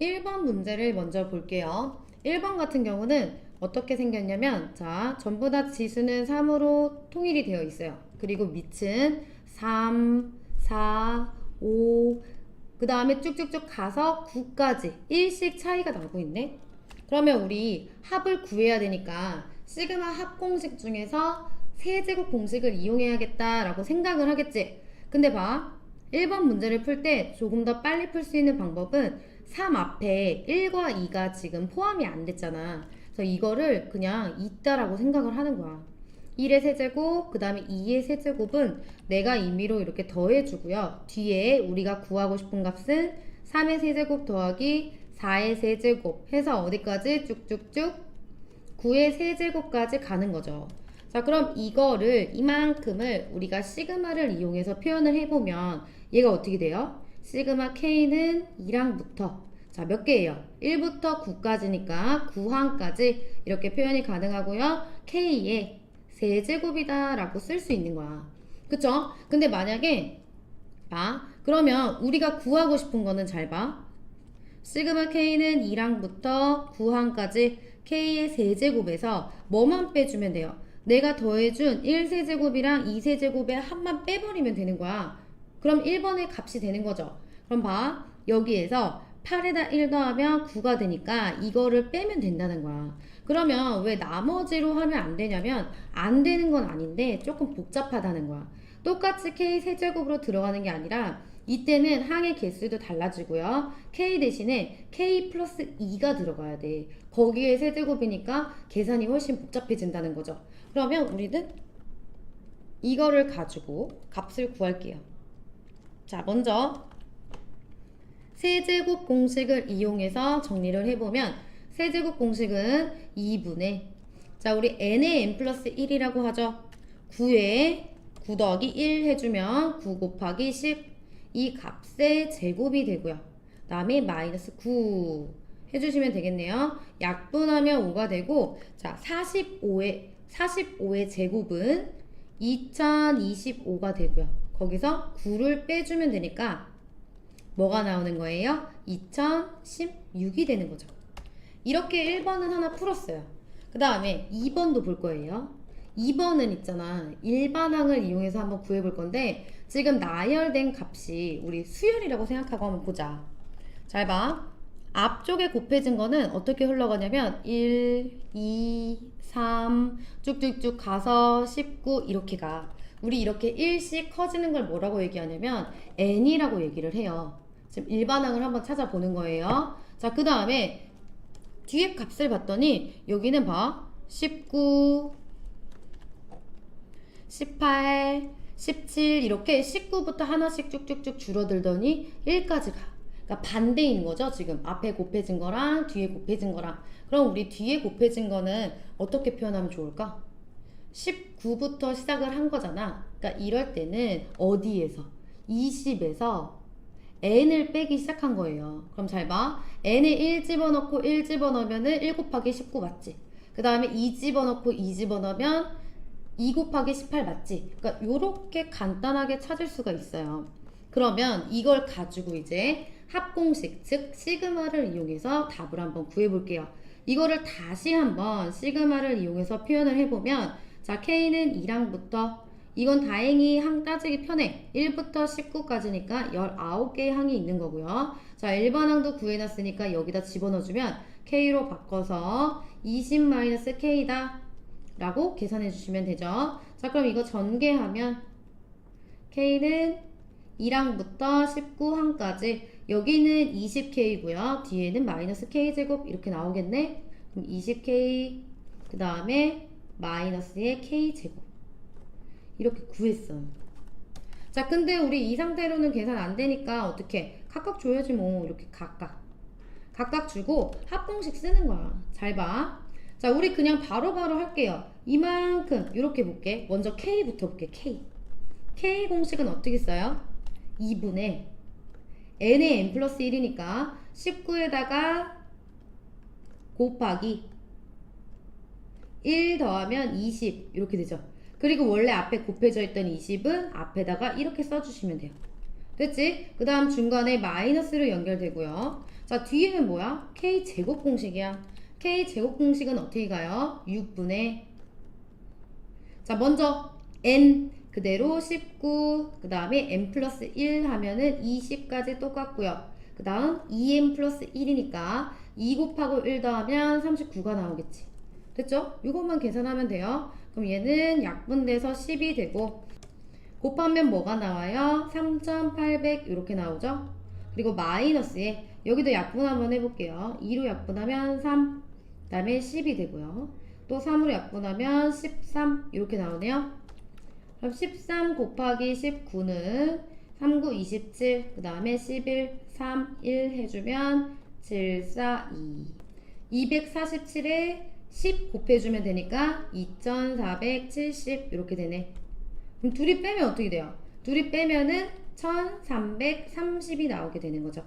1번 문제를 먼저 볼게요. 1번 같은 경우는 어떻게 생겼냐면, 자, 전부 다 지수는 3으로 통일이 되어 있어요. 그리고 밑은 3, 4, 5, 그 다음에 쭉쭉쭉 가서 9까지 1씩 차이가 나고 있네. 그러면 우리 합을 구해야 되니까 시그마 합 공식 중에서 세제곱 공식을 이용해야겠다라고 생각을 하겠지. 근데 봐. 1번 문제를 풀 때 조금 더 빨리 풀 수 있는 방법은 3 앞에 1과 2가 지금 포함이 안 됐잖아. 그래서 이거를 그냥 있다라고 생각을 하는 거야. 1의 세제곱, 그 다음에 2의 세제곱은 내가 임의로 이렇게 더해주고요. 뒤에 우리가 구하고 싶은 값은 3의 세제곱 더하기 4의 세제곱 해서 어디까지 쭉쭉쭉 9의 세제곱까지 가는 거죠. 자, 그럼 이거를 이만큼을 우리가 시그마를 이용해서 표현을 해보면 얘가 어떻게 돼요? 시그마 K는 2랑부터 자, 몇 개예요? 1부터 9까지니까 9항까지 이렇게 표현이 가능하고요. K의 세제곱이다 라고 쓸 수 있는 거야. 그쵸? 근데 만약에 봐. 그러면 우리가 구하고 싶은 거는 잘 봐. 시그마 K는 2랑부터 9항까지 K의 세제곱에서 뭐만 빼주면 돼요? 내가 더해준 1세제곱이랑 2세제곱의 합만 빼버리면 되는 거야. 그럼 1번의 값이 되는 거죠. 그럼 봐. 여기에서 8에다 1 더하면 9가 되니까 이거를 빼면 된다는 거야. 그러면 왜 나머지로 하면 안 되냐면 안 되는 건 아닌데 조금 복잡하다는 거야. 똑같이 K 세제곱으로 들어가는 게 아니라 이때는 항의 개수도 달라지고요. K 대신에 K 플러스 2가 들어가야 돼. 거기에 세제곱이니까 계산이 훨씬 복잡해진다는 거죠. 그러면 우리는 이거를 가지고 값을 구할게요. 자, 먼저 세제곱 공식을 이용해서 정리를 해보면 세제곱 공식은 2분의 자 우리 n의 n 플러스 1이라고 하죠. 9에 9 더하기 1 해주면 9 곱하기 10 이 값의 제곱이 되고요. 그 다음에 마이너스 9 해주시면 되겠네요. 약분하면 5가 되고 자 45의 45의 제곱은 2025가 되고요 거기서 9를 빼주면 되니까 뭐가 나오는 거예요? 2016이 되는 거죠. 이렇게 1번은 하나 풀었어요. 그 다음에 2번도 볼 거예요. 2번은 있잖아. 일반항을 이용해서 한번 구해볼 건데 지금 나열된 값이 우리 수열이라고 생각하고 한번 보자. 잘 봐. 앞쪽에 곱해진 거는 어떻게 흘러가냐면 1, 2, 3 쭉쭉쭉 가서 19 이렇게 가. 우리 이렇게 1씩 커지는 걸 뭐라고 얘기하냐면 n이라고 얘기를 해요. 지금 일반항을 한번 찾아보는 거예요. 자, 그 다음에 뒤에 값을 봤더니 여기는 봐. 19, 18, 17 이렇게 19부터 하나씩 쭉쭉쭉 줄어들더니 1까지 가. 그러니까 반대인 거죠, 지금. 앞에 곱해진 거랑 뒤에 곱해진 거랑. 그럼 우리 뒤에 곱해진 거는 어떻게 표현하면 좋을까? 19부터 시작을 한 거잖아. 그러니까 이럴 때는 어디에서? 20에서 n을 빼기 시작한 거예요. 그럼 잘 봐. n에 1 집어넣고 1 집어넣으면은 1 곱하기 19 맞지? 그 다음에 2 집어넣고 2 집어넣으면 2 곱하기 18 맞지? 그러니까 요렇게 간단하게 찾을 수가 있어요. 그러면 이걸 가지고 이제 합공식, 즉 시그마를 이용해서 답을 한번 구해볼게요. 이거를 다시 한번 시그마를 이용해서 표현을 해보면 자 K는 2랑부터 이건 다행히 항 따지기 편해. 1부터 19까지니까 19개의 항이 있는 거고요. 자, 1번 항도 구해놨으니까 여기다 집어넣어주면 K로 바꿔서 20-K다 라고 계산해 주시면 되죠. 자, 그럼 이거 전개하면 K는 2항부터 19항까지 여기는 20K고요. 뒤에는 마이너스 K제곱 이렇게 나오겠네. 그럼 20K 그 다음에 마이너스의 K제곱 이렇게 구했어. 자, 근데 우리 이 상태로는 계산 안 되니까 어떻게 각각 줘야지 뭐 이렇게 각각 각각 주고 합공식 쓰는 거야. 잘 봐. 자, 우리 그냥 바로 바로 할게요. 이만큼 이렇게 볼게. 먼저 K부터 볼게. K. K 공식은 어떻게 써요? 2분의 n의 n 플러스 1이니까 19에다가 곱하기 1 더하면 20 이렇게 되죠. 그리고 원래 앞에 곱해져 있던 20은 앞에다가 이렇게 써주시면 돼요. 됐지? 그 다음 중간에 마이너스로 연결되고요. 자, 뒤에는 뭐야? K 제곱 공식이야. K 제곱 공식은 어떻게 가요? 6분의 자, 먼저 n 그대로 19, 그 다음에 n 플러스 1 하면은 20까지 똑같고요. 그 다음 2n 플러스 1이니까 2 곱하고 1 더하면 39가 나오겠지. 됐죠? 이것만 계산하면 돼요. 그럼 얘는 약분돼서 10이 되고 곱하면 뭐가 나와요? 3,800 이렇게 나오죠? 그리고 마이너스에 여기도 약분 한번 해볼게요. 2로 약분하면 3, 그 다음에 10이 되고요. 또 3으로 약분하면 13 이렇게 나오네요. 그럼 13 곱하기 19는 3, 9, 27, 그 다음에 11, 3, 1 해주면 7, 4, 2. 247에 10 곱해주면 되니까 2470 이렇게 되네. 그럼 둘이 빼면 어떻게 돼요? 둘이 빼면은 1330이 나오게 되는 거죠.